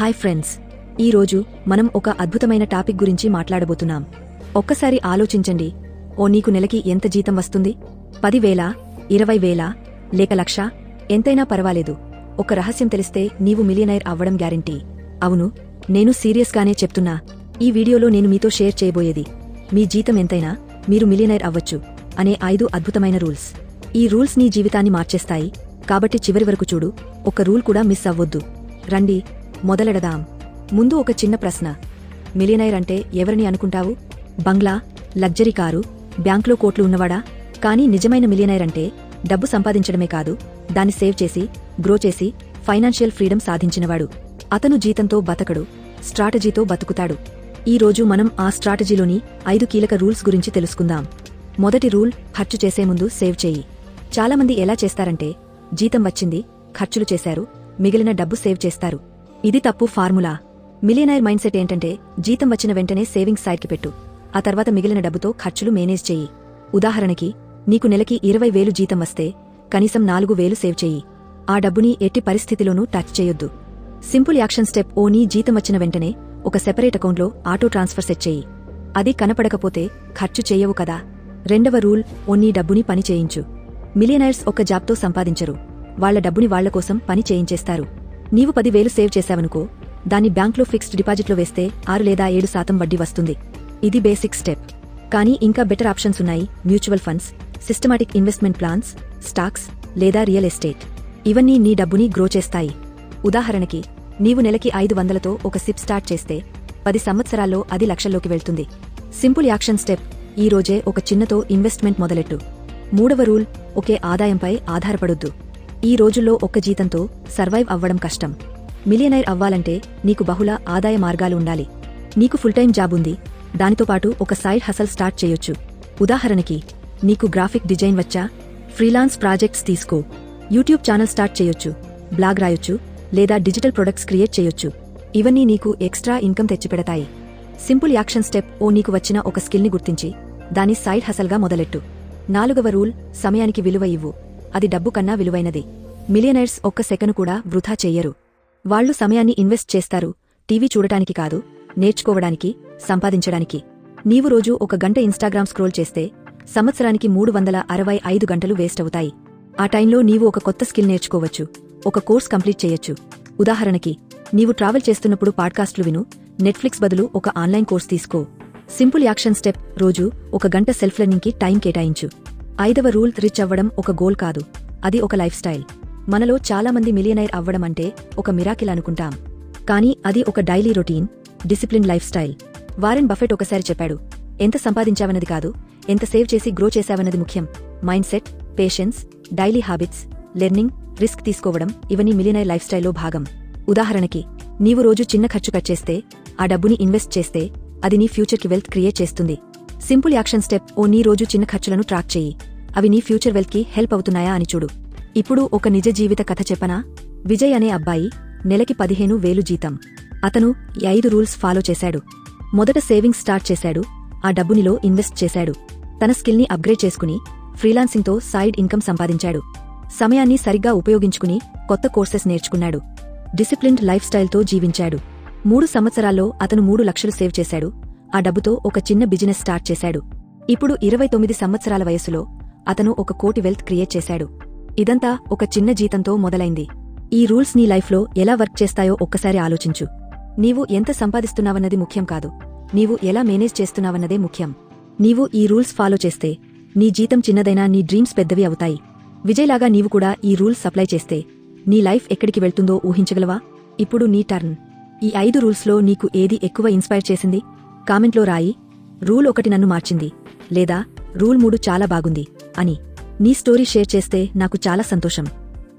Hi friends. ఈ రోజు మనం ఒక అద్భుతమైన టాపిక్ గురించి మాట్లాడబోతున్నాం. ఒక్కసారి ఆలోచించండి. ఓ నీకు నెలకి ఎంత జీతం వస్తుంది? పదివేల? ఇరవై వేల లేక లక్ష? ఎంతైనా పర్వాలేదు. ఒక రహస్యం తెలిస్తే నీవు మిలియనైర్ అవ్వడం గ్యారంటీ. అవును నేను సీరియస్గానే చెప్తున్నా. ఈ వీడియోలో నేను మీతో షేర్ చేయబోయేది. మీ జీతం ఎంతైనా మీరు మిలియనైర్ అవ్వచ్చు అనే ఐదు అద్భుతమైన రూల్స్. ఈ రూల్స్ నీ జీవితాన్ని మార్చేస్తాయి. కాబట్టి చివరి వరకు చూడు ఒక రూల్ కూడా మిస్ అవ్వొద్దు. రండి మొదలెడదాం. ముందు ఒక చిన్న ప్రశ్న. మిలియనైర్ అంటే ఎవరిని అనుకుంటావు? బంగ్లా లగ్జరీ కారు బ్యాంక్లో కోట్లు ఉన్నవాడా? కానీ నిజమైన మిలియనైర్ అంటే డబ్బు సంపాదించడమే కాదు దాన్ని సేవ్ చేసి గ్రో చేసి ఫైనాన్షియల్ ఫ్రీడమ్ సాధించినవాడు. అతను జీతంతో బతకడు స్ట్రాటజీతో బతుకుతాడు. ఈ రోజు మనం ఆ స్ట్రాటజీలోని ఐదు కీలక రూల్స్ గురించి తెలుసుకుందాం. మొదటి రూల్ ఖర్చు చేసే ముందు సేవ్ చేయి. చాలామంది ఎలా చేస్తారంటే జీతం వచ్చింది ఖర్చులు చేశారు మిగిలిన డబ్బు సేవ్ చేస్తారు. ఇది తప్పు ఫార్ములా. మిలియనైర్ మైండ్ సెట్ ఏంటంటే జీతం వచ్చిన వెంటనే సేవింగ్స్ సైడ్కి పెట్టు. ఆ తర్వాత మిగిలిన డబ్బుతో ఖర్చులు మేనేజ్ చెయ్యి. ఉదాహరణకి నీకు నెలకి ఇరవై వేలు జీతం వస్తే కనీసం నాలుగు వేలు సేవ్ చెయ్యి. ఆ డబ్బుని ఎట్టి పరిస్థితిలోనూ టచ్ చేయొద్దు సింపుల్ యాక్షన్ స్టెప్ ఓ నీ జీతం వచ్చిన వెంటనే ఒక సెపరేట్ అకౌంట్లో ఆటో ట్రాన్స్ఫర్ సెట్ చెయ్యి. అది కనపడకపోతే ఖర్చు చేయవు కదా. రెండవ రూల్ ఓ నీ డబ్బుని పని చేయించు. మిలియనైర్స్ ఒక్క జాబ్తో సంపాదించరు. వాళ్ళ డబ్బుని వాళ్ళ కోసం పని చేయించేస్తారు. నీవు పదివేలు సేవ్ చేశావనుకో దాన్ని బ్యాంక్లో ఫిక్స్డ్ డిపాజిట్లో వేస్తే ఆరు లేదా ఏడు శాతం వడ్డీ వస్తుంది. ఇది బేసిక్ స్టెప్. కానీ ఇంకా బెటర్ ఆప్షన్స్ ఉన్నాయి. Mutual funds systematic investment plans stocks లేదా రియల్ ఎస్టేట్. ఇవన్నీ నీ డబ్బుని గ్రో చేస్తాయి. ఉదాహరణకి నీవు నెలకి ఐదు వందలతో ఒక సిప్ స్టార్ట్ చేస్తే పది సంవత్సరాల్లో అది లక్షల్లోకి వెళ్తుంది. Simple action step. ఈ రోజే ఒక చిన్నతో ఇన్వెస్ట్మెంట్ మొదలెట్టు. మూడవ రూల్ ఒకే ఆదాయంపై ఆధారపడొద్దు. ఈ రోజుల్లో ఒక్క జీతంతో సర్వైవ్ అవ్వడం కష్టం. మిలియనైర్ అవ్వాలంటే నీకు బహుళ ఆదాయ మార్గాలు ఉండాలి. నీకు ఫుల్ టైం జాబ్ ఉంది. దానితో పాటు ఒక సైడ్ హసల్ స్టార్ట్ చేయొచ్చు. ఉదాహరణకి నీకు గ్రాఫిక్ డిజైన్ వచ్చా? ఫ్రీలాన్స్ ప్రాజెక్ట్స్ తీసుకో. యూట్యూబ్ ఛానల్ స్టార్ట్ చేయొచ్చు. బ్లాగ్ రాయొచ్చు. లేదా డిజిటల్ ప్రొడక్ట్స్ క్రియేట్ చేయొచ్చు. ఇవన్నీ నీకు ఎక్స్ట్రా ఇన్కమ్ తెచ్చిపెడతాయి. సింపుల్ యాక్షన్ స్టెప్ ఓ నీకు వచ్చిన ఒక స్కిల్ని గుర్తించి దాని సైడ్ హసల్గా మొదలెట్టు. నాలుగవ రూల్ సమయానికి విలువ ఇవ్వు. అది డబ్బు కన్నా విలువైనది. మిలియనైర్స్ ఒక్క సెకను కూడా వృధా చెయ్యరు వాళ్ళు సమయాన్ని ఇన్వెస్ట్ చేస్తారు. టీవీ చూడటానికి కాదు నేర్చుకోవడానికి సంపాదించడానికి. నీవు రోజు ఒక గంట ఇన్స్టాగ్రామ్ స్క్రోల్ చేస్తే సంవత్సరానికి మూడు వందల అరవై ఐదు గంటలు వేస్ట్ అవుతాయి. ఆ టైంలో నీవు ఒక కొత్త స్కిల్ నేర్చుకోవచ్చు ఒక కోర్స్ కంప్లీట్ చేయొచ్చు. ఉదాహరణకి నీవు ట్రావెల్ చేస్తున్నప్పుడు పాడ్కాస్ట్లు విను నెట్ఫ్లిక్స్ బదులు ఒక ఆన్లైన్ కోర్స్ తీసుకో. సింపుల్ యాక్షన్ స్టెప్ రోజు ఒక గంట సెల్ఫ్ లెర్నింగ్కి టైం కేటాయించు. ఐదవ రూల్ రిచ్ అవ్వడం ఒక గోల్ కాదు. అది ఒక లైఫ్ స్టైల్. మనలో చాలామంది మిలియనైర్ అవ్వడం అంటే ఒక మిరాకిల్ అనుకుంటాం. కానీ అది ఒక daily routine discipline lifestyle. Warren Buffett ఒకసారి చెప్పాడు ఎంత సంపాదించావన్నది కాదు ఎంత సేవ్ చేసి గ్రో చేశావన్నది ముఖ్యం. Mindset patience daily habits learning risk తీసుకోవడం ఇవన్నీ మిలియనైర్ లైఫ్ స్టైల్లో భాగం. ఉదాహరణకి నీవు రోజు చిన్న ఖర్చు కట్ ఆ డబ్బుని ఇన్వెస్ట్ చేస్తే అది నీ ఫ్యూచర్కి వెల్త్ క్రియేట్ చేస్తుంది. సింపుల్ యాక్షన్ స్టెప్ ఓ నీ రోజు చిన్న ఖర్చులను ట్రాక్ చెయ్యి అవి నీ ఫ్యూచర్ వెల్త్కి హెల్ప్ అవుతున్నాయా అని చూడు. ఇప్పుడు ఒక నిజ జీవిత కథ చెప్పనా? విజయ్ అనే అబ్బాయి నెలకి పదిహేను వేలు జీతం. అతను ఈ ఐదు రూల్స్ ఫాలో చేశాడు. మొదట సేవింగ్స్ స్టార్ట్ చేశాడు. ఆ డబ్బునిలో ఇన్వెస్ట్ చేశాడు. తన స్కిల్ని అప్గ్రేడ్ చేసుకుని ఫ్రీలాన్సింగ్తో సైడ్ ఇన్కమ్ సంపాదించాడు. సమయాన్ని సరిగ్గా ఉపయోగించుకుని కొత్త కోర్సెస్ నేర్చుకున్నాడు. డిసిప్లిన్డ్ లైఫ్ స్టైల్తో జీవించాడు. మూడు సంవత్సరాల్లో అతను మూడు లక్షలు సేవ్ చేశాడు. ఆ డబ్బుతో ఒక చిన్న బిజినెస్ స్టార్ట్ చేశాడు. ఇప్పుడు ఇరవై తొమ్మిది సంవత్సరాల వయసులో అతను ఒక కోటి వెల్త్ క్రియేట్ చేశాడు. ఇదంతా ఒక చిన్న జీతంతో మొదలైంది. ఈ రూల్స్ నీ లైఫ్లో ఎలా వర్క్ చేస్తాయో ఒక్కసారి ఆలోచించు. నీవు ఎంత సంపాదిస్తున్నావన్నది ముఖ్యం కాదు. నీవు ఎలా మేనేజ్ చేస్తున్నావన్నదే ముఖ్యం. నీవు ఈ రూల్స్ ఫాలో చేస్తే నీ జీతం చిన్నదైనా నీ డ్రీమ్స్ పెద్దవి అవుతాయి. విజయ్లాగా నీవు కూడా ఈ రూల్స్ సప్లై చేస్తే నీ లైఫ్ ఎక్కడికి వెళ్తుందో ఊహించగలవా? ఇప్పుడు నీ టర్న్. ఈ ఐదు రూల్స్లో నీకు ఏది ఎక్కువ ఇన్స్పైర్ చేసింది? కామెంట్లో రాయి రూల్ ఒకటి నన్ను మార్చింది లేదా రూల్ మూడు చాలా బాగుంది అని నీ స్టోరీ షేర్ చేస్తే నాకు చాలా సంతోషం.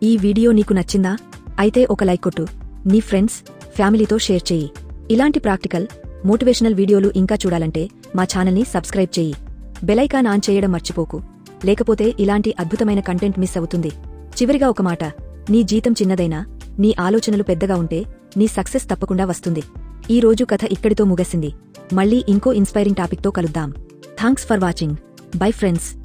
ఈ వీడియో నీకు నచ్చిందా? అయితే ఒక లైక్ కొట్టు నీ ఫ్రెండ్స్ ఫ్యామిలీతో షేర్ చెయ్యి ఇలాంటి ప్రాక్టికల్ మోటివేషనల్ వీడియోలు ఇంకా చూడాలంటే మా ఛానల్ని సబ్స్క్రైబ్ చెయ్యి బెలైకాన్ ఆన్ చేయడం మర్చిపోకు. లేకపోతే ఇలాంటి అద్భుతమైన కంటెంట్ మిస్ అవుతుంది. చివరిగా ఒక మాట నీ జీతం చిన్నదైనా నీ ఆలోచనలు పెద్దగా ఉంటే నీ సక్సెస్ తప్పకుండా వస్తుంది. ఈ రోజు కథ ఇక్కడితో ముగిసింది. మళ్ళీ ఇంకో ఇన్స్పైరింగ్ టాపిక్తో కలుద్దాం. Thanks for watching. Bye friends.